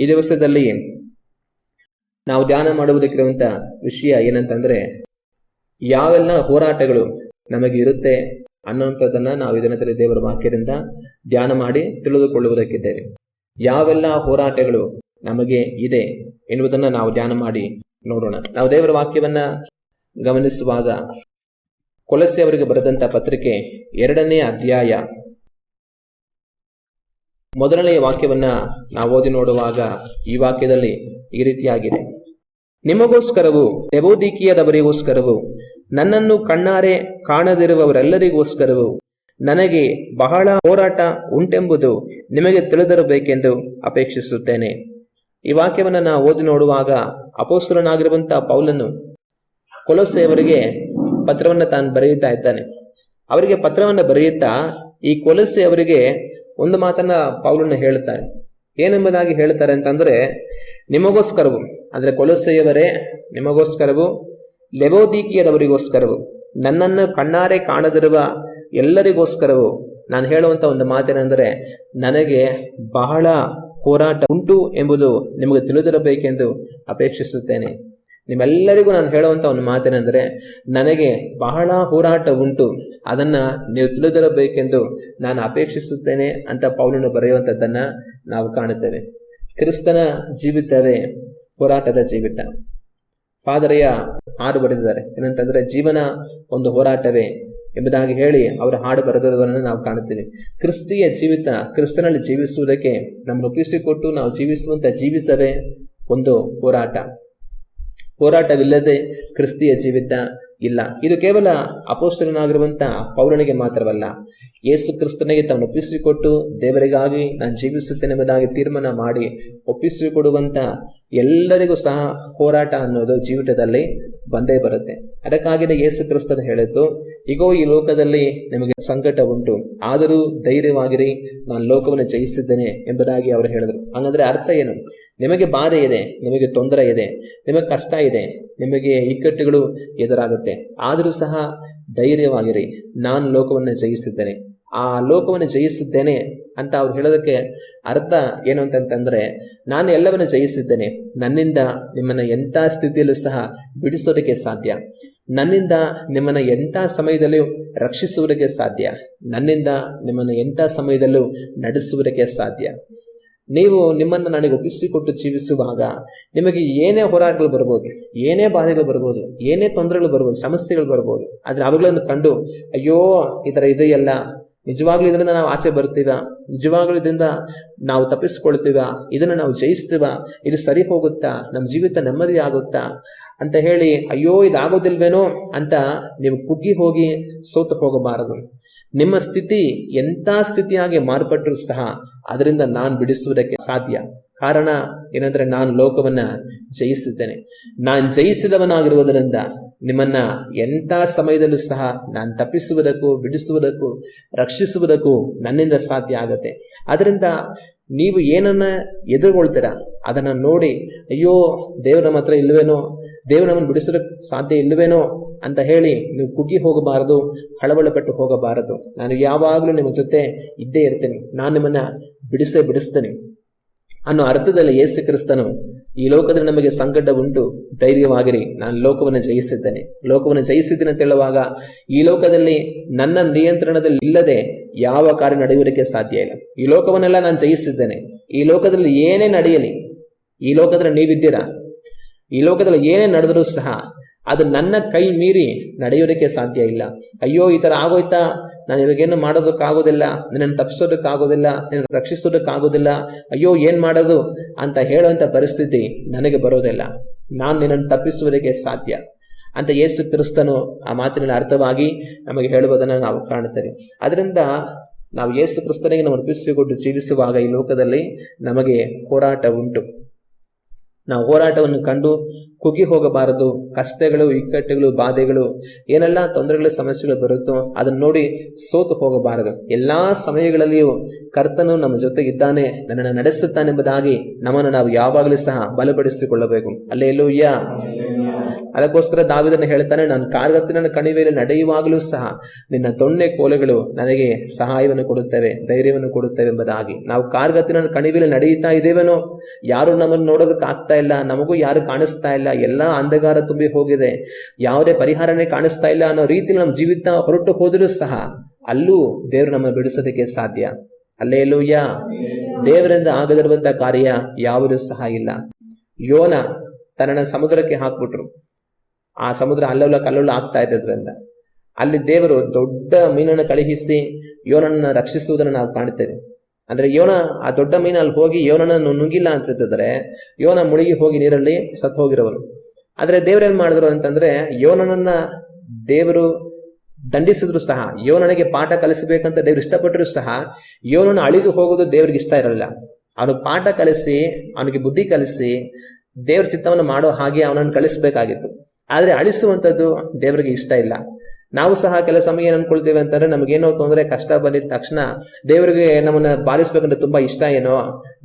ಈ ದಿವಸದಲ್ಲಿ ನಾವು ಧ್ಯಾನ ಮಾಡುವುದಕ್ಕಿರುವಂತ ವಿಷಯ ಏನಂತಂದ್ರೆ, ಯಾವೆಲ್ಲ ಹೋರಾಟಗಳು ನಮಗೆ ಇರುತ್ತೆ ಅನ್ನುವಂಥದ್ದನ್ನ ನಾವು ಇದನ್ನ ದೇವರ ವಾಕ್ಯದಿಂದ ಧ್ಯಾನ ಮಾಡಿ ತಿಳಿದುಕೊಳ್ಳುವುದಕ್ಕಿದ್ದೇವೆ. ಯಾವೆಲ್ಲ ಹೋರಾಟಗಳು ನಮಗೆ ಇದೆ ಎನ್ನುವುದನ್ನ ನಾವು ಧ್ಯಾನ ಮಾಡಿ ನೋಡೋಣ. ನಾವು ದೇವರ ವಾಕ್ಯವನ್ನ ಗಮನಿಸುವಾಗ ಕೊಲಸೆ ಅವರಿಗೆ ಬರೆದಂತ ಪತ್ರಿಕೆ ಎರಡನೇ ಅಧ್ಯಾಯ ಮೊದಲನೆಯ ವಾಕ್ಯವನ್ನ ನಾವು ಓದಿ ನೋಡುವಾಗ ಈ ವಾಕ್ಯದಲ್ಲಿ ಈ ರೀತಿಯಾಗಿದೆ. ನಿಮಗೋಸ್ಕರವು, ತೆಬೋದಿಕಿಯದವರಿಗೋಸ್ಕರವು, ನನ್ನನ್ನು ಕಣ್ಣಾರೆ ಕಾಣದಿರುವವರೆಲ್ಲರಿಗೋಸ್ಕರವು ನನಗೆ ಬಹಳ ಹೋರಾಟ ಉಂಟೆಂಬುದು ನಿಮಗೆ ತಿಳಿದಿರಬೇಕೆಂದು ಅಪೇಕ್ಷಿಸುತ್ತೇನೆ. ಈ ವಾಕ್ಯವನ್ನು ನಾವು ಓದಿ ನೋಡುವಾಗ ಅಪೋಸ್ತರನಾಗಿರುವಂತಹ ಪೌಲನು ಕೊಲಸೆಯವರಿಗೆ ಪತ್ರವನ್ನು ತಾನು ಬರೆಯುತ್ತಾ ಇದ್ದಾನೆ. ಅವರಿಗೆ ಪತ್ರವನ್ನು ಬರೆಯುತ್ತಾ ಈ ಕೊಲಸೆ ಅವರಿಗೆ ಒಂದು ಮಾತನ್ನ ಪೌಲನ್ನ ಹೇಳುತ್ತಾರೆ. ಏನೆಂಬುದಾಗಿ ಹೇಳ್ತಾರೆ ಅಂತಂದ್ರೆ, ನಿಮಗೋಸ್ಕರವು, ಅಂದ್ರೆ ಕೊಲಸೆಯವರೇ ನಿಮಗೋಸ್ಕರವು, ಲೆವೋದೀಕಿಯದವರಿಗೋಸ್ಕರವು, ನನ್ನನ್ನು ಕಣ್ಣಾರೆ ಕಾಣದಿರುವ ಎಲ್ಲರಿಗೋಸ್ಕರವು, ನಾನು ಹೇಳುವಂತ ಒಂದು ಮಾತೇನೆಂದರೆ, ನನಗೆ ಬಹಳ ಹೋರಾಟ ಉಂಟು ಎಂಬುದು ನಿಮಗೆ ತಿಳಿದಿರಬೇಕೆಂದು ಅಪೇಕ್ಷಿಸುತ್ತೇನೆ. ನಿಮ್ಮೆಲ್ಲರಿಗೂ ನಾನು ಹೇಳುವಂತ ಒಂದು ಮಾತೇನೆಂದರೆ, ನನಗೆ ಬಹಳ ಹೋರಾಟ ಉಂಟು. ಅದನ್ನ ನೀವು ತಿಳಿದಿರಬೇಕೆಂದು ನಾನು ಅಪೇಕ್ಷಿಸುತ್ತೇನೆ ಅಂತ ಪೌಲನು ಬರೆಯುವಂಥದ್ದನ್ನ ನಾವು ಕಾಣುತ್ತೇವೆ. ಕ್ರಿಸ್ತನ ಜೀವಿತವೇ ಹೋರಾಟದ ಜೀವಿತ. ಫಾದರೆಯ ಹಾಡು ಬರೆದಿದ್ದಾರೆ. ಏನಂತಂದ್ರೆ, ಜೀವನ ಒಂದು ಹೋರಾಟವೇ ಎಂಬುದಾಗಿ ಹೇಳಿ ಅವರ ಹಾಡು ಬರೆದಿರುವುದನ್ನು ನಾವು ಕಾಣುತ್ತೇವೆ. ಕ್ರಿಸ್ತಿಯ ಜೀವಿತ, ಕ್ರಿಸ್ತನಲ್ಲಿ ಜೀವಿಸುವುದಕ್ಕೆ ನಮ್ಮನ್ನು ಒಪ್ಪಿಸಿಕೊಟ್ಟು ನಾವು ಜೀವಿಸುವಂತ ಜೀವಿಸವೇ ಒಂದು ಹೋರಾಟ. ಹೋರಾಟವಿಲ್ಲದೆ ಕ್ರಿಸ್ತಿಯ ಜೀವಿತ ಇಲ್ಲ. ಇದು ಕೇವಲ ಅಪೋಸ್ತರನಾಗಿರುವಂತ ಪೌರನಿಗೆ ಮಾತ್ರವಲ್ಲ, ಯೇಸು ಕ್ರಿಸ್ತನಿಗೆ ತಾನು ಒಪ್ಪಿಸಿಕೊಟ್ಟು ದೇವರಿಗಾಗಿ ನಾನು ಜೀವಿಸುತ್ತೇನೆ ಎಂಬುದಾಗಿ ತೀರ್ಮಾನ ಮಾಡಿ ಒಪ್ಪಿಸಿಕೊಡುವಂತ ಎಲ್ಲರಿಗೂ ಸಹ ಹೋರಾಟ ಅನ್ನೋದು ಜೀವಿತದಲ್ಲಿ ಬಂದೇ ಬರುತ್ತೆ. ಅದಕ್ಕಾಗಿಯೇ ಯೇಸು ಕ್ರಿಸ್ತನು ಹೇಳಿದ್ದು ಈಗೋ ಈ ಲೋಕದಲ್ಲಿ ನಿಮಗೆ ಸಂಕಟ ಉಂಟು, ಆದರೂ ಧೈರ್ಯವಾಗಿರಿ, ನಾನು ಲೋಕವನ್ನು ಜಯಿಸಿದ್ದೇನೆ ಎಂಬುದಾಗಿ ಅವರು ಹೇಳಿದರು. ಹಂಗಂದ್ರೆ ಅರ್ಥ ಏನು? ನಿಮಗೆ ಬಾಧೆ ಇದೆ, ನಿಮಗೆ ತೊಂದರೆ ಇದೆ, ನಿಮಗೆ ಕಷ್ಟ ಇದೆ, ನಿಮಗೆ ಇಕ್ಕಟ್ಟುಗಳು ಎದುರಾಗುತ್ತೆ. ಆದರೂ ಸಹ ಧೈರ್ಯವಾಗಿರಿ. ನಾನು ಲೋಕವನ್ನು ಜಯಿಸಿದ್ದೇನೆ ಆ ಲೋಕವನ್ನು ಜಯಿಸಿದ್ದೇನೆ ಅಂತ ಅವ್ರು ಹೇಳೋದಕ್ಕೆ ಅರ್ಥ ಏನು ಅಂತಂತಂದರೆ, ನಾನು ಎಲ್ಲವನ್ನು ಜಯಿಸಿದ್ದೇನೆ. ನನ್ನಿಂದ ನಿಮ್ಮನ್ನ ಎಂಥ ಸ್ಥಿತಿಯಲ್ಲೂ ಸಹ ಬಿಡಿಸೋದಕ್ಕೆ ಸಾಧ್ಯ. ನನ್ನಿಂದ ನಿಮ್ಮನ್ನ ಎಂಥ ಸಮಯದಲ್ಲೂ ರಕ್ಷಿಸುವುದಕ್ಕೆ ಸಾಧ್ಯ. ನನ್ನಿಂದ ನಿಮ್ಮನ್ನ ಎಂಥ ಸಮಯದಲ್ಲೂ ನಡೆಸುವುದಕ್ಕೆ ಸಾಧ್ಯ. ನೀವು ನಿಮ್ಮನ್ನು ನನಗೆ ಒಪ್ಪಿಸಿಕೊಟ್ಟು ಜೀವಿಸುವಾಗ ನಿಮಗೆ ಏನೇ ಹೋರಾಟಗಳು ಬರ್ಬೋದು, ಏನೇ ಬಾಧೆಗಳು ಬರ್ಬೋದು, ಏನೇ ತೊಂದರೆಗಳು ಬರ್ಬೋದು, ಸಮಸ್ಯೆಗಳು ಬರ್ಬೋದು, ಆದ್ರೆ ಅವುಗಳನ್ನು ಕಂಡು, ಅಯ್ಯೋ, ಈ ಥರ ಇದೆಯಲ್ಲ, ನಿಜವಾಗ್ಲೂ ಇದರಿಂದ ನಾವು ಆಸೆ ಬರ್ತೀವ, ನಿಜವಾಗ್ಲೂ ಇದರಿಂದ ನಾವು ತಪ್ಪಿಸ್ಕೊಳ್ತೀವ, ಇದನ್ನು ನಾವು ಜಯಿಸ್ತೀವ, ಇದು ಸರಿ ಹೋಗುತ್ತಾ, ನಮ್ಮ ಜೀವಿತ ನೆಮ್ಮದಿ ಆಗುತ್ತಾ ಅಂತ ಹೇಳಿ, ಅಯ್ಯೋ, ಇದಾಗೋದಿಲ್ವೇನೋ ಅಂತ ನೀವು ಕುಗ್ಗಿ ಹೋಗಿ ಸೋತು ಹೋಗಬಾರದು. ನಿಮ್ಮ ಸ್ಥಿತಿ ಎಂಥ ಸ್ಥಿತಿಯಾಗಿ ಮಾರ್ಪಟ್ಟರೂ ಸಹ ಅದರಿಂದ ನಾನು ಬಿಡಿಸುವುದಕ್ಕೆ ಸಾಧ್ಯ. ಕಾರಣ ಏನಂದ್ರೆ ನಾನು ಲೋಕವನ್ನ ಜಯಿಸಿದ್ದೇನೆ. ನಾನು ಜಯಿಸಿದವನಾಗಿರುವುದರಿಂದ ನಿಮ್ಮನ್ನ ಎಂಥ ಸಮಯದಲ್ಲೂ ಸಹ ನಾನು ತಪ್ಪಿಸುವುದಕ್ಕೂ, ಬಿಡಿಸುವುದಕ್ಕೂ, ರಕ್ಷಿಸುವುದಕ್ಕೂ ನನ್ನಿಂದ ಸಾಧ್ಯ ಆಗತ್ತೆ. ಅದರಿಂದ ನೀವು ಏನನ್ನ ಎದುರುಗೊಳ್ತೀರಾ ಅದನ್ನ ನೋಡಿ, ಅಯ್ಯೋ, ದೇವರ ನಮ್ಮ ಹತ್ರ ಇಲ್ವೇನೋ ದೇವ್ರು ನಮ್ಮನ್ನು ಸಾಧ್ಯ ಇಲ್ಲವೇನೋ ಅಂತ ಹೇಳಿ ನೀವು ಕುಗ್ಗಿ ಹೋಗಬಾರದು, ಹಳಬಳಪಟ್ಟು ಹೋಗಬಾರದು. ನಾನು ಯಾವಾಗಲೂ ನಿಮ್ಮ ಜೊತೆ ಇದ್ದೇ ಇರ್ತೇನೆ. ನಾನು ನಿಮ್ಮನ್ನ ಬಿಡಿಸೇ ಬಿಡಿಸ್ತೇನೆ. ಅನ್ನೋ ಅರ್ಥದಲ್ಲಿ ಯೇಸು ಕ್ರಿಸ್ತನು ಈ ಲೋಕದಲ್ಲಿ ನಮಗೆ ಸಂಕಟ ಉಂಟು, ಧೈರ್ಯವಾಗಿರಿ. ನಾನು ಲೋಕವನ್ನು ಜಯಿಸಿದ್ದೇನೆ. ಲೋಕವನ್ನು ಜಯಿಸಿದ್ದೇನೆ ಅಂತ ಹೇಳುವಾಗ ಈ ಲೋಕದಲ್ಲಿ ನನ್ನ ನಿಯಂತ್ರಣದಲ್ಲಿ ಇಲ್ಲದೆ ಯಾವ ಕಾರ್ಯ ನಡೆಯುವುದಕ್ಕೆ ಸಾಧ್ಯ ಇಲ್ಲ. ಈ ಲೋಕವನ್ನೆಲ್ಲ ನಾನು ಜಯಿಸಿದ್ದೇನೆ. ಈ ಲೋಕದಲ್ಲಿ ಏನೇ ನಡೆಯಲಿ, ಈ ಲೋಕದಲ್ಲಿ ನೀವಿದ್ದೀರಾ? ಈ ಲೋಕದಲ್ಲಿ ಏನೇ ನಡೆದರೂ ಸಹ ಅದು ನನ್ನ ಕೈ ಮೀರಿ ನಡೆಯೋದಕ್ಕೆ ಸಾಧ್ಯ ಇಲ್ಲ. ಅಯ್ಯೋ, ಈ ಥರ ಆಗೋಯ್ತಾ? ನಾನು ಇವಾಗೇನು ಮಾಡೋದಕ್ಕಾಗೋದಿಲ್ಲ. ನಿನ್ನನ್ನು ತಪ್ಪಿಸೋದಕ್ಕಾಗೋದಿಲ್ಲ. ನಿನ್ನ ರಕ್ಷಿಸೋದಕ್ಕಾಗೋದಿಲ್ಲ. ಅಯ್ಯೋ, ಏನು ಮಾಡೋದು? ಅಂತ ಹೇಳುವಂಥ ಪರಿಸ್ಥಿತಿ ನನಗೆ ಬರೋದಿಲ್ಲ. ನಾನು ನಿನ್ನನ್ನು ತಪ್ಪಿಸುವುದಕ್ಕೆ ಸಾಧ್ಯ. ಅಂತ ಯೇಸು ಕ್ರಿಸ್ತನು ಆ ಮಾತಿನಲ್ಲಿ ಅರ್ಥವಾಗಿ ನಮಗೆ ಹೇಳುವುದನ್ನು ನಾವು ಕಾಣುತ್ತೇವೆ. ಅದರಿಂದ ನಾವು ಯೇಸು ಕ್ರಿಸ್ತನಿಗೆ ನಾವು ಅರ್ಪಿಸಿಕೊಂಡು ಜೀವಿಸುವಾಗ ಈ ಲೋಕದಲ್ಲಿ ನಮಗೆ ಹೋರಾಟ ಉಂಟು. ನಾವು ಹೋರಾಟವನ್ನು ಕಂಡು ಕುಗ್ಗಿ ಹೋಗಬಾರದು. ಕಷ್ಟಗಳು, ಇಕ್ಕಟ್ಟುಗಳು, ಬಾಧೆಗಳು, ಏನೆಲ್ಲ ತೊಂದರೆಗಳು, ಸಮಸ್ಯೆಗಳು ಬರುತ್ತೋ ಅದನ್ನು ನೋಡಿ ಸೋತು ಹೋಗಬಾರದು. ಎಲ್ಲಾ ಸಮಯಗಳಲ್ಲಿಯೂ ಕರ್ತನು ನಮ್ಮ ಜೊತೆಗಿದ್ದಾನೆ, ನನ್ನನ್ನು ನಡೆಸುತ್ತಾನೆಂಬುದಾಗಿ ನಮ್ಮನ್ನು ನಾವು ಯಾವಾಗಲೂ ಸಹ ಬಲಪಡಿಸಿಕೊಳ್ಳಬೇಕು. ಅಲ್ಲೇ ಎಲ್ಲೂಯ್ಯ ಅದಕ್ಕೋಸ್ಕರ ದಾವಿದನ ಹೇಳ್ತಾನೆ ನಾನು ಕಾರ್ಗತ್ತಿನ ಕಣಿವೆಯಲ್ಲಿ ನಡೆಯುವಾಗಲೂ ಸಹ ನಿನ್ನ ತೊಣ್ಣೆ ಕೋಲೆಗಳು ನನಗೆ ಸಹಾಯವನ್ನು ಕೊಡುತ್ತವೆ, ಧೈರ್ಯವನ್ನು ಕೊಡುತ್ತವೆ ಎಂಬುದಾಗಿ. ನಾವು ಕಾರ್ಗತ್ತಿನ ಕಣಿವೆಯಲ್ಲಿ ನಡೆಯುತ್ತಾ ಇದ್ದೇವೇನೋ, ಯಾರು ನಮ್ಮನ್ನು ನೋಡೋದಕ್ಕೆ ಆಗ್ತಾ ಇಲ್ಲ, ನಮಗೂ ಯಾರು ಕಾಣಿಸ್ತಾ ಇಲ್ಲ, ಎಲ್ಲ ಅಂಧಕಾರ ತುಂಬಿ ಹೋಗಿದೆ, ಯಾವುದೇ ಪರಿಹಾರನೇ ಕಾಣಿಸ್ತಾ ಇಲ್ಲ ಅನ್ನೋ ರೀತಿಯಲ್ಲಿ ನಮ್ಮ ಜೀವಿತ ಹೊರಟು ಹೋದರೂ ಸಹ ಅಲ್ಲೂ ದೇವರು ನಮ್ಮ ಬಿಡಿಸೋದಕ್ಕೆ ಸಾಧ್ಯ. ಅಲ್ಲೇ ಲೂಯ್ಯ ದೇವರಿಂದ ಆಗದಿರುವಂತಹ ಕಾರ್ಯ ಯಾವುದೂ ಸಹ ಇಲ್ಲ. ಯೋನ ತನ್ನ ಸಮುದ್ರಕ್ಕೆ ಹಾಕ್ಬಿಟ್ರು. ಆ ಸಮುದ್ರ ಅಲ್ಲೋಲ ಕಲ್ಲೋಲ ಆಗ್ತಾ ಇದ್ದದ್ರಿಂದ. ಅಲ್ಲಿ ದೇವರು ದೊಡ್ಡ ಮೀನನ್ನು ಕಳುಹಿಸಿ ಯೋನನ್ನ ರಕ್ಷಿಸುವುದನ್ನು ನಾವು ಕಾಣ್ತೇವೆ. ಅಂದ್ರೆ ಯೋನ, ಆ ದೊಡ್ಡ ಮೀನಲ್ಲಿ ಹೋಗಿ ಯೋನನ್ನು ನುಂಗಿಲ್ಲ ಅಂತಿದ್ರೆ ಯೋನ ಮುಳುಗಿ ಹೋಗಿ ನೀರಲ್ಲಿ ಸತ್ತು ಹೋಗಿರೋರು ಆದ್ರೆ ದೇವ್ರೇನ್ ಮಾಡಿದ್ರು ಅಂತಂದ್ರೆ ಯೋನನನ್ನ ದೇವರು ದಂಡಿಸಿದ್ರು ಸಹ, ಯೋನನಿಗೆ ಪಾಠ ಕಲಿಸಬೇಕಂತ ದೇವ್ರು ಇಷ್ಟಪಟ್ಟರು ಸಹ ಯೋನನ ಅಳಿದು ಹೋಗೋದು ದೇವ್ರಿಗೆ ಇಷ್ಟ ಇರಲಿಲ್ಲ. ಅವನು ಪಾಠ ಕಲಿಸಿ, ಅವನಿಗೆ ಬುದ್ಧಿ ಕಲಿಸಿ ದೇವ್ರ ಚಿತ್ತವನ್ನು ಮಾಡೋ ಹಾಗೆ ಅವನನ್ನು ಕಳಿಸ್ಬೇಕಾಗಿತ್ತು ಆದ್ರೆ ಅಳಿಸುವಂಥದ್ದು ದೇವರಿಗೆ ಇಷ್ಟ ಇಲ್ಲ. ನಾವು ಸಹ ಕೆಲ ಸಮಯ ಏನು ಅನ್ಕೊಳ್ತೇವೆ ಅಂತಂದ್ರೆ ನಮಗೇನೋ ತೊಂದರೆ, ಕಷ್ಟ ಬಂದಿದ ತಕ್ಷಣ ದೇವರಿಗೆ ನಮ್ಮನ್ನ ಬಾಲಿಸ್ಬೇಕಂದ್ರೆ ತುಂಬಾ ಇಷ್ಟ ಏನೋ,